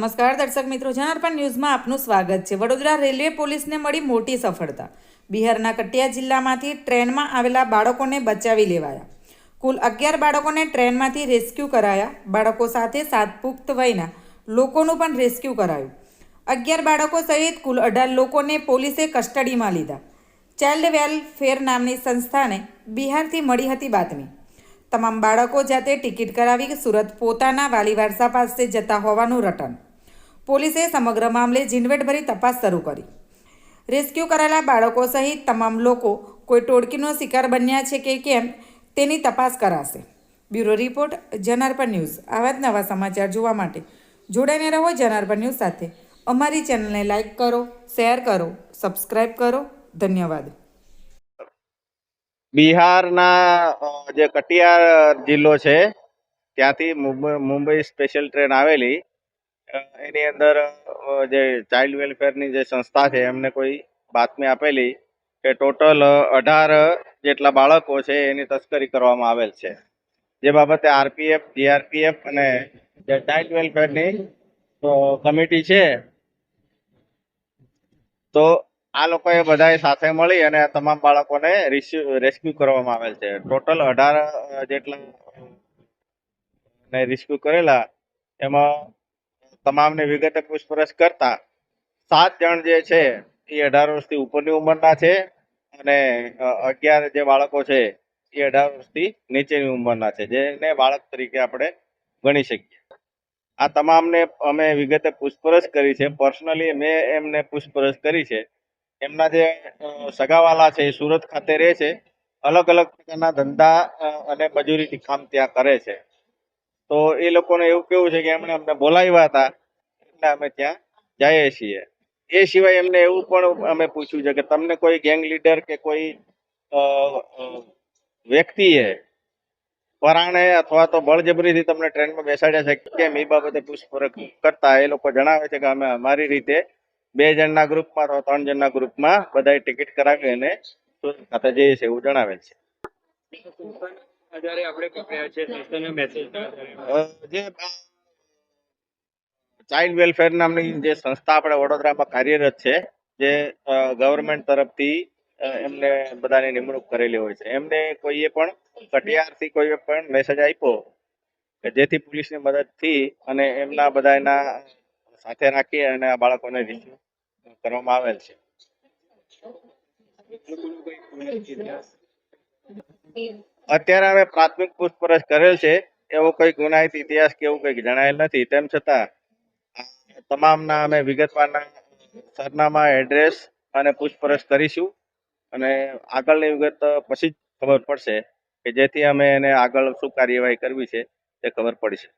નમસ્કાર દર્શક મિત્રો, જનાર્પણ ન્યૂઝમાં આપનું સ્વાગત છે. વડોદરા રેલવે પોલીસને મળી મોટી સફળતા. બિહારના કટિયા જિલ્લામાંથી ટ્રેનમાં આવેલા બાળકોને બચાવી લેવાયા. કુલ અગિયાર બાળકોને ટ્રેનમાંથી રેસ્ક્યુ કરાયા. બાળકો સાથે સાત પુખ્ત વયના લોકોનું પણ રેસ્ક્યુ કરાયું. અગિયાર બાળકો સહિત કુલ અઢાર લોકોને પોલીસે કસ્ટડીમાં લીધા. ચાઇલ્ડ વેલફેર નામની સંસ્થાને બિહારથી મળી હતી બાતમી. તમામ બાળકો જાતે ટિકિટ કરાવી સુરત પોતાના વાલી વારસા પાસે જતા હોવાનું રટન. પોલીસે સમગ્ર મામલે ઝીણવટભરી તપાસ શરૂ કરી. રેસ્ક્યુ કરાયેલા બાળકો સહિત તમામ લોકો કોઈ ટોળકીનો શિકાર બન્યા છે કે કેમ તેની તપાસ કરાશે. Bureau report, Janarpan news. આવા જ નવા સમાચાર જોવા માટે જોડાઈને રહો જનાર્પણ ન્યૂઝ સાથે. અમારી ચેનલને લાઇક કરો, શેર કરો સબસ્ક્રાઈબ કરો. ધન્યવાદ. બિહારના જે કટિયાર જિલ્લો છે, ત્યાંથી મુંબઈ સ્પેશિયલ ટ્રેન આવેલી. એની અંદર જે ચાઇલ્ડ વેલફેરની જે સંસ્થા છે, એમને કોઈ બાતમી આપેલી કે ટોટલ અઢાર જેટલા બાળકો છે, એની તસ્કરી કરવામાં આવેલ છે. જે બાબતે આરપીએફ જીઆરપીએફ અને જે ચાઇલ્ડ વેલફેરની કમિટી છે, તો આ લોકોએ બધાએ સાથે મળી અને તમામ બાળકોને રેસ્ક્યુ કરવામાં આવેલ છે. ટોટલ અઢાર જેટલા ને રેસ્ક્યુ કરેલા, એમાં તમામને વિગતે પૂછપરછ કરતા સાત જણ જે છે એ અઢાર વર્ષથી ઉપરની ઉંમરના છે અને અગિયાર જે બાળકો છે એ અઢાર વર્ષથી નીચેની ઉંમરના છે, જેને બાળક તરીકે આપણે ગણી શકીએ. આ તમામને અમે વિગતે પૂછપરછ કરી છે. પર્સનલી મેં એમને પૂછપરછ કરી છે. એમના જે સગાવાલા છે એ સુરત ખાતે રહે છે. અલગ અલગ પ્રકારના ધંધા અને મજૂરી કામ ત્યાં કરે છે. તો એ લોકોને એવું કેવું છે કે એમણે અમને બોલાવ્યા હતા, એટલે અમે ત્યાં જઈએ છીએ. એ સિવાય એમને એવું પણ અમે પૂછ્યું છે કે તમને કોઈ ગેંગ લીડર કે કોઈ વ્યક્તિએ પરાણે અથવા તો બળજબરીથી તમને ટ્રેનમાં બેસાડ્યા છે કેમ, એ બાબતે પૂછપરછ કરતા એ લોકો જણાવે છે કે અમે અમારી રીતે બે જણના ગ્રુપમાં અથવા ત્રણ જણના ગ્રુપમાં બધાએ ટિકિટ કરાવી અને સુરત ખાતે જઈએ છીએ એવું જણાવેલ છે. આધારે આપણે પકડ્યા છે સંસ્થાના મેસેજ જે ચાઇલ્ડ વેલફેર નામની જે સંસ્થા આપણે વડોદરામાં કાર્યરત છે જે ગવર્મેન્ટ તરફથી એમને બધાની નિમણૂક કરેલી હોય છે. એમને કોઈએ પણ કટિયારથી કોઈએ પણ મેસેજ આપ્યો કે જેથી પોલીસની મદદથી અને એમના બધાના સાથે રાખી અને આ બાળકોને રિસ્યુ કરવામાં આવેલ છે. અત્યારે અમે પ્રાથમિક પૂછપરછ કરેલ છે, એવો કોઈ ગુનાહિત ઇતિહાસ કે એવું કંઈક જણાયેલ નથી. તેમ છતાં તમામના અમે વિગતવારના સરનામા, એડ્રેસ અને પૂછપરછ કરીશું. અને આગળની વિગત પછી જ ખબર પડશે કે જેથી અમે એને આગળ શું કાર્યવાહી કરવી છે તે ખબર પડી શકે.